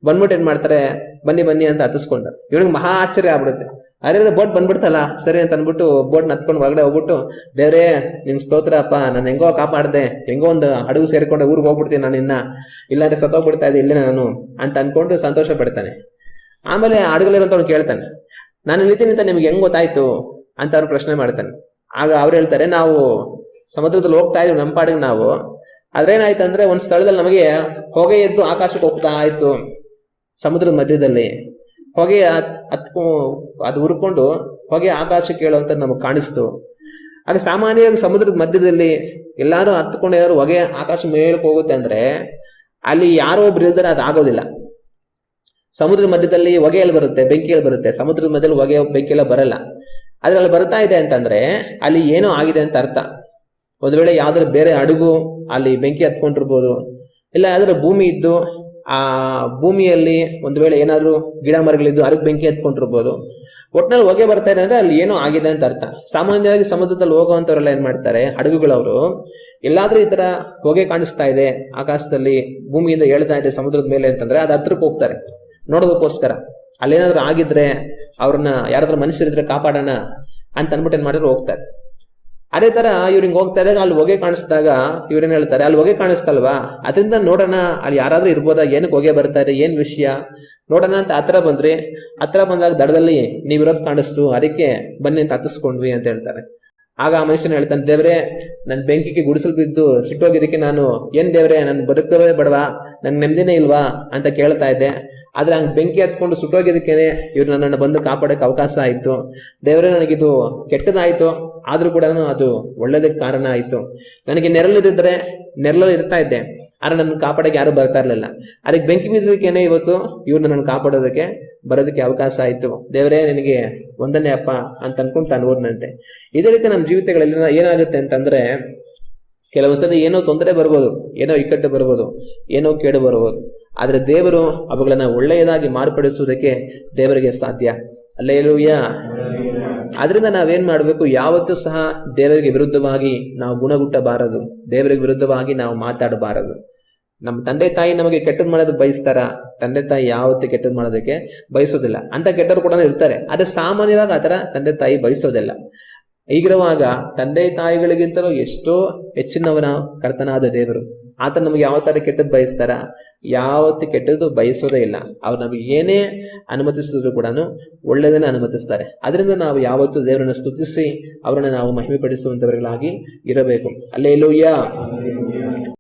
ಬಂದ್ಬಿಟ್ಟು ಏನ್ ಮಾಡ್ತಾರೆ? ಬನ್ನಿ ಬನ್ನಿ ಅಂತ ಹತ್ತಿಸ್ಕೊಂಡ ಇವ್ರಿಗೆ ಮಹಾ ಆಶ್ಚರ್ಯ ಆಗ್ಬಿಡುತ್ತೆ. ಅರೆ ಬೋಟ್ ಬಂದ್ಬಿಡ್ತಲ್ಲ? ಸರಿ ಅಂತ ಅನ್ಬಿಟ್ಟು ಬೋಟ್ ಹತ್ಕೊಂಡು ಒಳಗಡೆ ಹೋಗ್ಬಿಟ್ಟು, ದೇವ್ರೇ ನಿಮ್ ಸ್ತೋತ್ರ ಅಪ್ಪ ನಾನು ಹೆಂಗೋ ಕಾಪಾಡ್ದೆ. ಹೆಂಗೋ ಒಂದು ಹಡಗು ಸೇರ್ಕೊಂಡು ಊರಿಗೆ ಹೋಗ್ಬಿಡ್ತೀನಿ ನಾನು ಇನ್ನ. ಇಲ್ಲಾಂದ್ರೆ ಸತ್ತೋಗ್ಬಿಡ್ತಾ ಇದ್ದೆ ಇಲ್ಲೇ ನಾನು ಅಂತ ಅನ್ಕೊಂಡು ಸಂತೋಷ ಪಡ್ತಾನೆ. ಆಮೇಲೆ ಹಡಗಲಿರೋಂಥವ್ನು ಕೇಳ್ತಾನೆ. ನಾನು ಇಳಿತೀನಿ ಅಂತ ನಿಮ್ಗೆ ಹೆಂಗ್ ಗೊತ್ತಾಯ್ತು? ಅಂತ ಅವ್ರು ಪ್ರಶ್ನೆ ಮಾಡ್ತಾನೆ. ಆಗ ಅವ್ರು ಹೇಳ್ತಾರೆ, ನಾವು ಸಮುದ್ರದಲ್ಲಿ ಹೋಗ್ತಾ ಇದ್ವಿ ನಮ್ಮ ಪಾಡಿಗೆ ನಾವು. ಅದ್ರೇನಾಯ್ತು ಅಂದ್ರೆ ಒಂದ್ ಸ್ಥಳದಲ್ಲಿ ನಮಗೆ ಹೊಗೆ ಎದ್ದು ಆಕಾಶಕ್ಕೆ ಹೋಗ್ತಾ ಇತ್ತು, ಸಮುದ್ರದ ಮಧ್ಯದಲ್ಲಿ. ಹೊಗೆ ಹತ್- ಹತ್ಕೊ ಅದು ಉರ್ಕೊಂಡು ಹೊಗೆ ಆಕಾಶಕ್ಕೆ ಹೇಳುವಂತ ನಮಗೆ ಕಾಣಿಸ್ತು. ಆಗ ಸಾಮಾನ್ಯವಾಗಿ ಸಮುದ್ರದ ಮಧ್ಯದಲ್ಲಿ ಎಲ್ಲಾರು ಹತ್ಕೊಂಡು ಯಾರು ಹೊಗೆ ಆಕಾಶ ಮೇಲಕ್ಕೆ ಹೋಗುತ್ತೆ ಅಂದ್ರೆ ಅಲ್ಲಿ ಯಾರೋ ಒಬ್ರು ಇಲ್ದರೆ ಅದು ಆಗೋದಿಲ್ಲ. ಸಮುದ್ರದ ಮಧ್ಯದಲ್ಲಿ ಹೊಗೆಯಲ್ಲಿ ಬರುತ್ತೆ, ಬೆಂಕಿಯಲ್ಲಿ ಬರುತ್ತೆ. ಸಮುದ್ರದ ಮಧ್ಯದಲ್ಲಿ ಹೊಗೆ ಬೆಂಕಿ ಎಲ್ಲ ಬರಲ್ಲ. ಆದ್ರೆ ಅಲ್ಲಿ ಬರ್ತಾ ಇದೆ ಅಂತಂದ್ರೆ ಅಲ್ಲಿ ಏನೋ ಆಗಿದೆ ಅಂತ ಅರ್ಥ. ಒಂದು ವೇಳೆ ಯಾವ್ದಾದ್ರು ಬೇರೆ ಅಡುಗು ಅಲ್ಲಿ ಬೆಂಕಿ ಹತ್ಕೊಂಡಿರ್ಬೋದು, ಇಲ್ಲ ಯಾವ್ದಾದ್ರು ಭೂಮಿ ಇದ್ದು ಆ ಭೂಮಿಯಲ್ಲಿ ಒಂದು ವೇಳೆ ಏನಾದ್ರು ಗಿಡ ಮರಗಳಿದ್ದು ಅದಕ್ಕೆ ಬೆಂಕಿ ಹತ್ಕೊಂಡಿರ್ಬೋದು, ಒಟ್ನಲ್ಲಿ ಹೊಗೆ ಬರ್ತಾ ಇದೆ ಅಂದ್ರೆ ಅಲ್ಲಿ ಏನೋ ಆಗಿದೆ ಅಂತ ಅರ್ಥ. ಸಾಮಾನ್ಯವಾಗಿ ಸಮುದ್ರದಲ್ಲಿ ಹೋಗುವಂತವ್ರೆಲ್ಲ ಏನ್ ಮಾಡ್ತಾರೆ, ಹಡಗುಗಳವರು ಎಲ್ಲಾದ್ರೂ ಈ ತರ ಹೊಗೆ ಕಾಣಿಸ್ತಾ ಇದೆ, ಆಕಾಶದಲ್ಲಿ ಭೂಮಿಯಿಂದ ಹೇಳ್ತಾ ಇದೆ ಸಮುದ್ರದ ಮೇಲೆ ಅಂತಂದ್ರೆ ಅದು ಹತ್ರಕ್ಕೆ ಹೋಗ್ತಾರೆ. ನೋಡೋದಕ್ಕೋಸ್ಕರ. ಅಲ್ಲೇನಾದ್ರೂ ಆಗಿದ್ರೆ ಅವ್ರನ್ನ ಯಾರಾದ್ರೂ ಮನುಷ್ಯರಿದ್ರೆ ಕಾಪಾಡೋಣ ಅಂತ ಅನ್ಬಿಟ್ಟು ಏನ್ ಮಾಡಿದ್ರು ಹೋಗ್ತಾರೆ. ಅದೇ ತರ ಇವ್ರು ಹಿಂಗ್ ಹೋಗ್ತಾ ಇದ್ದಾಗ ಅಲ್ಲಿ ಹೊಗೆ ಕಾಣಿಸಿದಾಗ ಇವ್ರೇನ್ ಹೇಳ್ತಾರೆ, ಅಲ್ಲಿ ಹೊಗೆ ಕಾಣಿಸ್ತಲ್ವಾ? ಅದರಿಂದ ನೋಡೋಣ, ಅಲ್ಲಿ ಯಾರಾದ್ರೂ ಇರ್ಬೋದಾ? ಏನಕ್ಕೆ ಹೊಗೆ ಬರ್ತಾರೆ ಏನು ಏನ್ ವಿಷಯ? ನೋಡೋಣ ಅಂತ ಹತ್ರ ಬಂದ್ರಿ, ಹತ್ರ ಬಂದಾಗ ದಡದಲ್ಲಿ ನೀವಿರೋದು ಕಾಣಿಸ್ತು, ಅದಕ್ಕೆ ಬನ್ನಿ ಅಂತ ಹತ್ತಿಸ್ಕೊಂಡ್ವಿ ಅಂತ ಹೇಳ್ತಾರೆ. ಆಗ ಆ ಮನುಷ್ಯನ ಹೇಳ್ತಾನೆ, ದೇವ್ರೆ ನನ್ನ ಬೆಂಕಿಗೆ ಗುಡಿಸಲು ಬಿದ್ದು ಸಿಟ್ಟೋಗಿದ್ದಕ್ಕೆ ನಾನು ಏನ್ ದೇವ್ರೆ, ನನ್ ಬದುಕವೇ ಬಡವಾ ನನ್ ನೆಮ್ಮದಿನೇ ಇಲ್ವಾ? ಅಂತ ಕೇಳ್ತಾ ಇದ್ದೆ. ಆದ್ರೆ ಹಂಗ್ ಬೆಂಕಿ ಹತ್ಕೊಂಡು ಸುಟ್ಟೋಗಿದ್ದಕ್ಕೇನೆ ಇವ್ರು ನನ್ನನ್ನು ಬಂದು ಕಾಪಾಡಕ್ಕೆ ಅವಕಾಶ ಆಯ್ತು. ದೇವರೇ, ನನಗಿದು ಕೆಟ್ಟದಾಯ್ತು. ಆದ್ರೂ ಕೂಡ ಅದು ಒಳ್ಳೇದಕ್ಕೆ ಕಾರಣ ಆಯ್ತು. ನನಗೆ ನೆರಳಿದ್ರೆ ನೆರಳಲ್ಲಿ ಇರ್ತಾ ಇದ್ದೆ. ಆದ್ರೆ ನನ್ನ ಕಾಪಾಡಕ್ಕೆ ಯಾರು ಬರ್ತಾ ಇರಲಿಲ್ಲ. ಅದಕ್ಕೆ ಬೆಂಕಿ ಬಿದ್ದದಕ್ಕೇನೆ ಇವತ್ತು, ಇವ್ರು ನನ್ನ ಕಾಪಾಡೋದಕ್ಕೆ ಬರೋದಕ್ಕೆ ಅವಕಾಶ ಆಯ್ತು. ದೇವರೇ, ನಿನಗೆ ಒಂದನೇ ಅಪ್ಪ ಅಂತ ಅನ್ಕೊಂಡು ತಾನು ಓದ್ನಂತೆ. ಇದೇ ರೀತಿ ನಮ್ಮ ಜೀವಿತಗಳಲ್ಲಿ ಏನಾಗುತ್ತೆ ಅಂತಂದ್ರೆ, ಕೆಲವು ಸಲ ಏನೋ ತೊಂದರೆ ಬರ್ಬೋದು, ಏನೋ ಇಕ್ಕಟ್ಟು ಬರ್ಬೋದು, ಏನೋ ಕೇಡು ಬರ್ಬೋದು. ಆದ್ರೆ ದೇವರು ಅವುಗಳನ್ನ ಒಳ್ಳೆಯದಾಗಿ ಮಾರ್ಪಡಿಸುವುದಕ್ಕೆ ದೇವರಿಗೆ ಸಾಧ್ಯ. ಅಲ್ಲೇಲೂಯ್ಯ. ಅದರಿಂದ ನಾವೇನ್ ಮಾಡಬೇಕು, ಯಾವತ್ತೂ ಸಹ ದೇವರಿಗೆ ವಿರುದ್ಧವಾಗಿ ನಾವು ಗುಣಗುಟ್ಟಬಾರದು. ದೇವರಿಗೆ ವಿರುದ್ಧವಾಗಿ ನಾವು ಮಾತಾಡಬಾರದು. ನಮ್ಮ ತಂದೆ ತಾಯಿ ನಮಗೆ ಕೆಟ್ಟದ್ ಮಾಡೋದಕ್ಕೆ ಬಯಸ್ತಾರ? ತಂದೆ ತಾಯಿ ಯಾವತ್ತೂ ಕೆಟ್ಟದ್ ಮಾಡೋದಕ್ಕೆ ಬಯಸೋದಿಲ್ಲ. ಅಂತ ಕೆಟ್ಟರು ಕೂಡ ಇರ್ತಾರೆ. ಆದ್ರೆ ಸಾಮಾನ್ಯವಾಗಿ ಆತರ ತಂದೆ ತಾಯಿ ಬಯಸೋದಿಲ್ಲ. ಈಗಿರುವಾಗ ತಂದೆ ತಾಯಿಗಳಿಗಿಂತಲೂ ಎಷ್ಟೋ ಹೆಚ್ಚಿನವನ ಕರ್ತನಾದ ದೇವರು. ಆತ ನಮಗೆ ಯಾವ ತರ ಕೆಟ್ಟದ್ದು ಬಯಸ್ತಾರ? ಯಾವತ್ತು ಕೆಟ್ಟದ್ದು ಬಯಸೋದೇ ಇಲ್ಲ. ಅವ್ರು ನಮಗೆ ಏನೇ ಅನುಮತಿಸಿದ್ರು ಕೂಡ ಒಳ್ಳೆಯದನ್ನ ಅನುಮತಿಸ್ತಾರೆ. ಅದರಿಂದ ನಾವು ಯಾವತ್ತು ದೇವರನ್ನ ಸ್ತುತಿಸಿ, ಅವರನ್ನ ನಾವು ಮಹಿಮೆ ಪಡಿಸುವಂತವರಿಗಳಾಗಿ ಇರಬೇಕು. ಅಲ್ಲೇ ಲೋಯ್ಯ